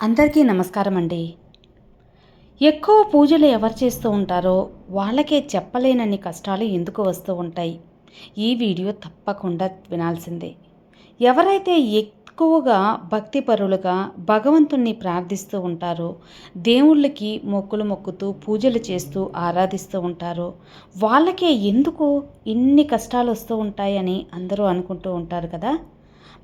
అందరికీ నమస్కారం అండి ఎక్కువ పూజలు ఎవరు చేస్తూ ఉంటారో వాళ్ళకే చెప్పలేనన్ని కష్టాలు ఎందుకు వస్తూ ఉంటాయి? ఈ వీడియో తప్పకుండా వినాల్సిందే. ఎవరైతే ఎక్కువగా భక్తిపరులుగా భగవంతుణ్ణి ప్రార్థిస్తూ ఉంటారో దేవుళ్ళకి మొక్కులు మొక్కుతూ పూజలు చేస్తూ ఆరాధిస్తూ ఉంటారో వాళ్ళకే ఎందుకు ఇన్ని కష్టాలు వస్తూ ఉంటాయని అందరూ అనుకుంటూ ఉంటారు కదా?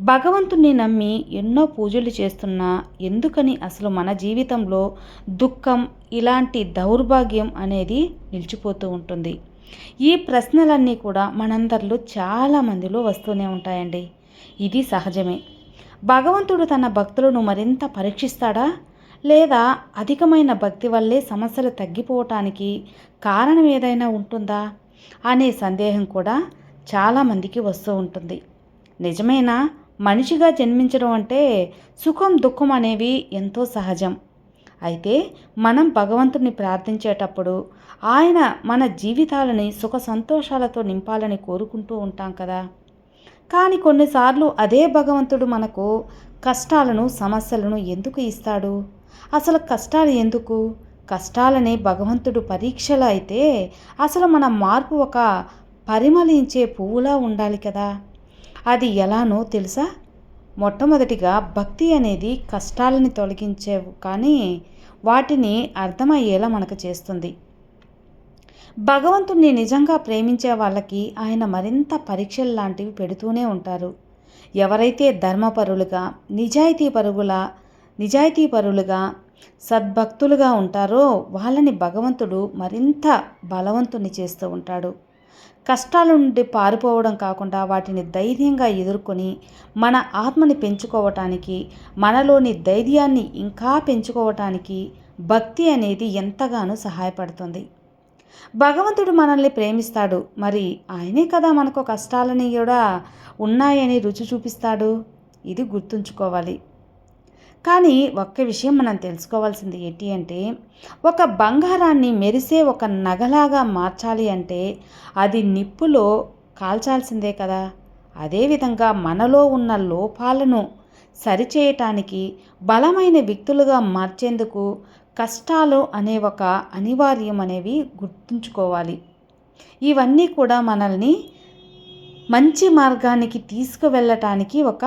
భగవంతుణ్ణి నమ్మి ఎన్నో పూజలు చేస్తున్నా ఎందుకని అసలు మన జీవితంలో దుఃఖం ఇలాంటి దౌర్భాగ్యం అనేది నిలిచిపోతూ ఉంటుంది. ఈ ప్రశ్నలన్నీ కూడా మనందరిలో చాలామందిలో వస్తూనే ఉంటాయండి. ఇది సహజమే. భగవంతుడు తన భక్తులను మరింత పరీక్షిస్తాడా? లేదా అధికమైన భక్తి వల్లే సమస్యలు తగ్గిపోవటానికి కారణం ఏదైనా ఉంటుందా? అనే సందేహం కూడా చాలామందికి వస్తూ ఉంటుంది. నిజమేనా? మనిషిగా జన్మించడం అంటే సుఖం దుఃఖం అనేవి ఎంతో సహజం. అయితే మనం భగవంతుని ప్రార్థించేటప్పుడు ఆయన మన జీవితాలని సుఖ సంతోషాలతో నింపాలని కోరుకుంటూ ఉంటాం కదా. కానీ కొన్నిసార్లు అదే భగవంతుడు మనకు కష్టాలను సమస్యలను ఎందుకు ఇస్తాడు? అసలు కష్టాలు ఎందుకు? కష్టాలనే భగవంతుడు పరీక్షలు అయితే అసలు మన మార్పు ఒక పరిమళించే పువ్వులా ఉండాలి కదా. అది ఎలానో తెలుసా? మొట్టమొదటిగా భక్తి అనేది కష్టాలని తొలగించేవు కానీ వాటిని అర్థమయ్యేలా మనకు చేస్తుంది. భగవంతుణ్ణి నిజంగా ప్రేమించే వాళ్ళకి ఆయన మరింత పరీక్షలు లాంటివి పెడుతూనే ఉంటారు. ఎవరైతే ధర్మపరులుగా నిజాయితీ పరుగుల నిజాయితీ పరులుగా సద్భక్తులుగా ఉంటారో వాళ్ళని భగవంతుడు మరింత బలవంతుని చేస్తూ ఉంటాడు. కష్టాల నుండి పారిపోవడం కాకుండా వాటిని ధైర్యంగా ఎదుర్కొని మన ఆత్మని పెంచుకోవటానికి మనలోని ధైర్యాన్ని ఇంకా పెంచుకోవటానికి భక్తి అనేది ఎంతగానో సహాయపడుతుంది. భగవంతుడు మనల్ని ప్రేమిస్తాడు. మరి ఆయనే కదా మనకు కష్టాలని కూడా ఉన్నాయని రుచి చూపిస్తాడు? ఇది గుర్తుంచుకోవాలి. కానీ ఒక్క విషయం మనం తెలుసుకోవాల్సింది ఏంటి అంటే ఒక బంగారాన్ని మెరిసే ఒక నగలాగా మార్చాలి అంటే అది నిప్పులో కాల్చాల్సిందే కదా. అదేవిధంగా మనలో ఉన్న లోపాలను సరిచేయటానికి బలమైన వ్యక్తులుగా మార్చేందుకు కష్టాలు అనే ఒక అనివార్యం అనేవి గుర్తుంచుకోవాలి. ఇవన్నీ కూడా మనల్ని మంచి మార్గానికి తీసుకువెళ్ళటానికి ఒక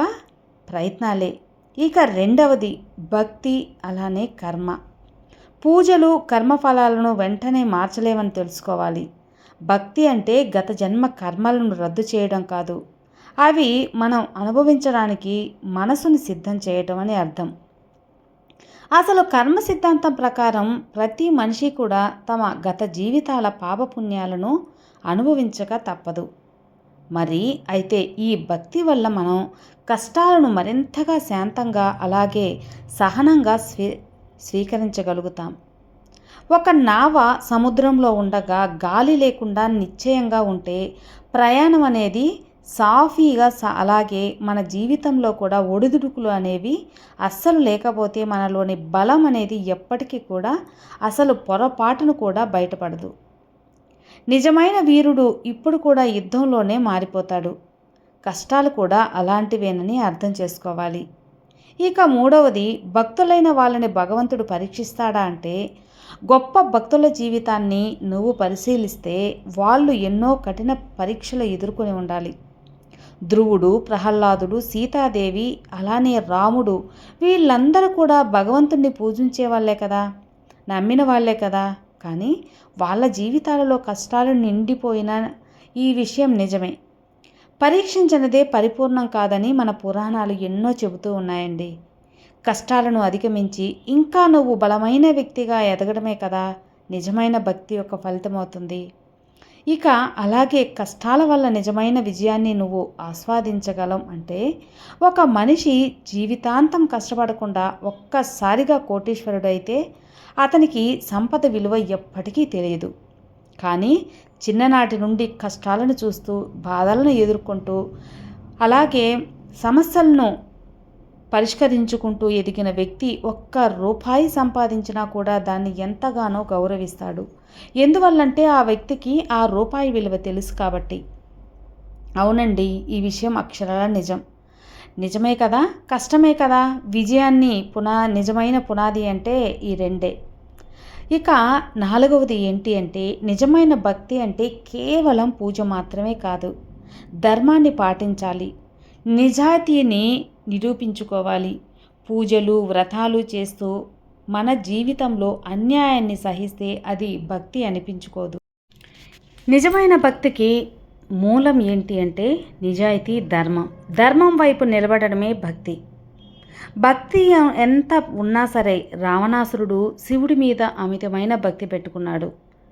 ప్రయత్నాలే. ఇక రెండవది భక్తి అలానే కర్మ. పూజలు కర్మఫలాలను వెంటనే మార్చలేమని తెలుసుకోవాలి. భక్తి అంటే గత జన్మ కర్మలను రద్దు చేయడం కాదు. అవి మనం అనుభవించడానికి మనసుని సిద్ధం చేయటం అని అర్థం. అసలు కర్మ సిద్ధాంతం ప్రకారం ప్రతి మనిషి కూడా తమ గత జీవితాల పాపపుణ్యాలను అనుభవించక తప్పదు. మరి అయితే ఈ భక్తి వల్ల మనం కష్టాలను మరింతగా శాంతంగా అలాగే సహనంగా స్వీ స్వీకరించగలుగుతాం. ఒక నావ సముద్రంలో ఉండగా గాలి లేకుండా నిశ్చయంగా ఉంటే ప్రయాణం అనేది సాఫీగా అలాగే మన జీవితంలో కూడా ఒడిదుడుకులు అనేవి అస్సలు లేకపోతే మనలోని బలం అనేది ఎప్పటికీ కూడా అసలు పొరపాటును కూడా బయటపడదు. నిజమైన వీరుడు ఇప్పుడు కూడా యుద్ధంలోనే మారిపోతాడు. కష్టాలు కూడా అలాంటివేనని అర్థం చేసుకోవాలి. ఇక మూడవది భక్తులైన వాళ్ళని భగవంతుడు పరీక్షిస్తాడా అంటే గొప్ప భక్తుల జీవితాన్ని నువ్వు పరిశీలిస్తే వాళ్ళు ఎన్నో కఠిన పరీక్షలు ఎదుర్కొని ఉండాలి. ధ్రువుడు ప్రహ్లాదుడు సీతాదేవి అలానే రాముడు వీళ్ళందరూ కూడా భగవంతుణ్ణి పూజించే వాళ్ళే కదా నమ్మిన వాళ్ళే కదా. కానీ వాళ్ళ జీవితాలలో కష్టాలు నిండిపోయిన ఈ విషయం నిజమే. పరీక్షించినదే పరిపూర్ణం కాదని మన పురాణాలు ఎన్నో చెబుతూ ఉన్నాయండి. కష్టాలను అధిగమించి ఇంకా నువ్వు బలమైన వ్యక్తిగా ఎదగడమే కదా నిజమైన భక్తి యొక్క ఫలితమవుతుంది. ఇక అలాగే కష్టాల వల్ల నిజమైన విజయాన్ని నువ్వు ఆస్వాదించగలం అంటే ఒక మనిషి జీవితాంతం కష్టపడకుండా ఒక్కసారిగా కోటీశ్వరుడైతే అతనికి సంపద విలువ ఎప్పటికీ తెలియదు. కానీ చిన్ననాటి నుండి కష్టాలను చూస్తూ బాధలను ఎదుర్కొంటూ అలాగే సమస్యలను పరిష్కరించుకుంటూ ఎదిగిన వ్యక్తి ఒక్క రూపాయి సంపాదించినా కూడా దాన్ని ఎంతగానో గౌరవిస్తాడు. ఎందువల్లంటే ఆ వ్యక్తికి ఆ రూపాయి విలువ తెలుసు కాబట్టి. అవునండి ఈ విషయం అక్షరాల నిజం. నిజమే కదా? కష్టమే కదా? విజయాన్ని పునా నిజమైన పునాది అంటే ఈ రెండే. ఇక నాలుగవది ఏంటి అంటే నిజమైన భక్తి అంటే కేవలం పూజ మాత్రమే కాదు. ధర్మాన్ని పాటించాలి. నిజాయితీని నిరూపించుకోవాలి. పూజలు వ్రతాలు చేస్తూ మన జీవితంలో అన్యాయాన్ని సహిస్తే అది భక్తి అనిపించుకోదు. నిజమైన భక్తికి మూలం ఏంటి అంటే నిజాయితీ ధర్మం. ధర్మం వైపు నిలబడడమే భక్తి. భక్తి ఎంత ఉన్నా సరే రావణాసురుడు శివుడి మీద అమితమైన భక్తి పెట్టుకున్నాడు.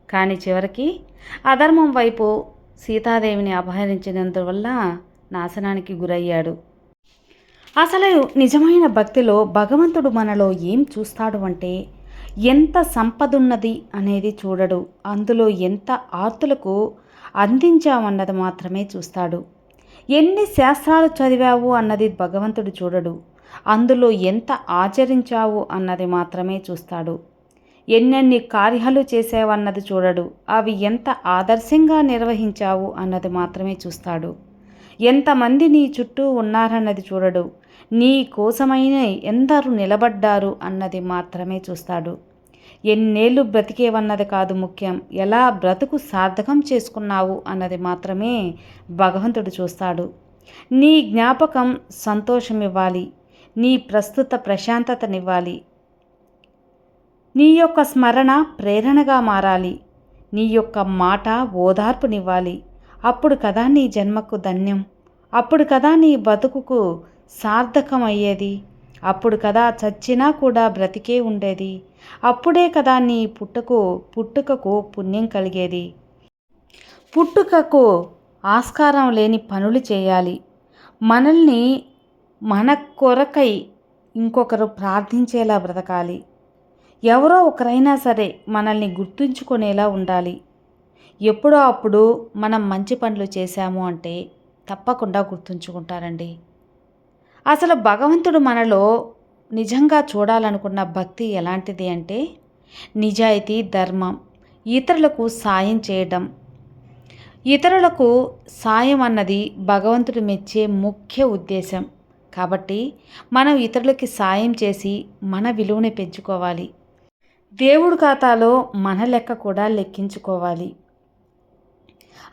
కానీ చివరికి అధర్మం వైపు సీతాదేవిని అపహరించినందువల్ల నాశనానికి గురయ్యాడు. అసలు నిజమైన భక్తిలో భగవంతుడు మనలో ఏం చూస్తాడు అంటే ఎంత సంపదున్నది అనేది చూడడు. అందులో ఎంత ఆర్తులకు అందించామన్నది మాత్రమే చూస్తాడు. ఎన్ని శాస్త్రాలు చదివావు అన్నది భగవంతుడు చూడడు. అందులో ఎంత ఆచరించావు అన్నది మాత్రమే చూస్తాడు. ఎన్నెన్ని కార్యాలు చేసావన్నది చూడడు. అవి ఎంత ఆదర్శంగా నిర్వహించావు అన్నది మాత్రమే చూస్తాడు. ఎంతమంది నీ చుట్టూ ఉన్నారన్నది చూడడు. నీ కోసమైన ఎందరు నిలబడ్డారు అన్నది మాత్రమే చూస్తాడు. ఎన్నేళ్ళు బ్రతికేవన్నది కాదు ముఖ్యం. ఎలా బ్రతుకు సార్థకం చేసుకున్నావు అన్నది మాత్రమే భగవంతుడు చూస్తాడు. నీ జ్ఞాపకం సంతోషం ఇవ్వాలి నీ ప్రస్తుత ప్రశాంతతనివ్వాలి. నీ యొక్క స్మరణ ప్రేరణగా మారాలి. నీ యొక్క మాట ఓదార్పునివ్వాలి. అప్పుడు కదా నీ జన్మకు ధన్యం. అప్పుడు కదా నీ బతుకుకు సార్థకమయ్యేది అప్పుడు కదా చచ్చినా కూడా బ్రతికే ఉండేది. అప్పుడే కదా నీ పుట్టుకు పుట్టుకకు పుణ్యం కలిగేది. పుట్టుకకు ఆస్కారం లేని పనులు చేయాలి. మనల్ని మన కొరకై ఇంకొకరు ప్రార్థించేలా బ్రతకాలి. ఎవరో ఒకరైనా సరే మనల్ని గుర్తుంచుకునేలా ఉండాలి. ఎప్పుడో అప్పుడు మనం మంచి పనులు చేశాము అంటే తప్పకుండా గుర్తుంచుకుంటారండి. అసలు భగవంతుడు మనలో నిజంగా చూడాలనుకున్న భక్తి ఎలాంటిది అంటే నిజాయితీ ధర్మం ఇతరులకు సాయం చేయడం. ఇతరులకు సాయం అన్నది భగవంతుడు మెచ్చే ముఖ్య ఉద్దేశం. కాబట్టి మనం ఇతరులకి సాయం చేసి మన విలువని పెంచుకోవాలి. దేవుడు ఖాతాలో మన లెక్క కూడా లెక్కించుకోవాలి.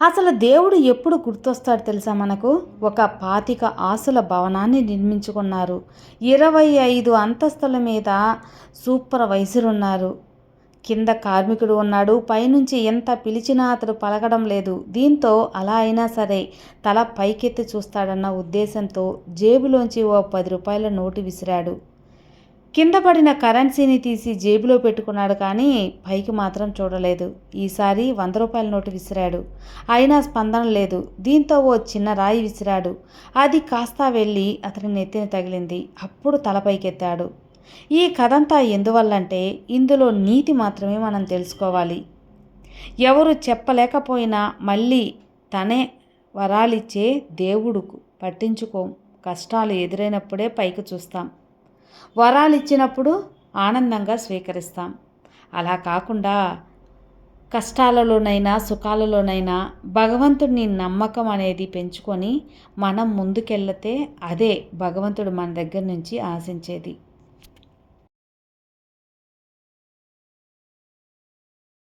అసలు దేవుడు ఎప్పుడు గుర్తొస్తాడు తెలుసా మనకు? ఒక పాతిక ఆసుల భవనాన్ని నిర్మించుకున్నారు. ఇరవై ఐదు అంతస్తుల మీద సూపర్వైజర్ ఉన్నారు. కింద కార్మికుడు ఉన్నాడు. పైనుంచి ఎంత పిలిచినా అతడు పలకడం లేదు. దీంతో అలా అయినా సరే తల పైకెత్తి చూస్తాడన్న ఉద్దేశంతో జేబులోంచి ఓ పది రూపాయల నోటు విసిరాడు. కింద పడిన కరెన్సీని తీసి జేబులో పెట్టుకున్నాడు కానీ పైకి మాత్రం చూడలేదు. ఈసారి వంద రూపాయల నోటు విసిరాడు. అయినా స్పందన లేదు. దీంతో ఓ చిన్న రాయి విసిరాడు. అది కాస్త వెళ్ళి అతని నెత్తిని తగిలింది. అప్పుడు తలపైకెత్తాడు ఈ కథంతా ఎందువల్లంటే ఇందులో నీతి మాత్రమే మనం తెలుసుకోవాలి. ఎవరు చెప్పలేకపోయినా మళ్ళీ తనే వరాలిచ్చే దేవుడుకు పట్టించుకోం. కష్టాలు ఎదురైనప్పుడే పైకి చూస్తాం. వరాలు ఇచ్చినప్పుడు ఆనందంగా స్వీకరిస్తాం. అలా కాకుండా కష్టాలలోనైనా సుఖాలలోనైనా భగవంతుడిని నమ్మకం అనేది పెంచుకొని మనం ముందుకెళ్తే అదే భగవంతుడు మన దగ్గర నుంచి ఆశించేది.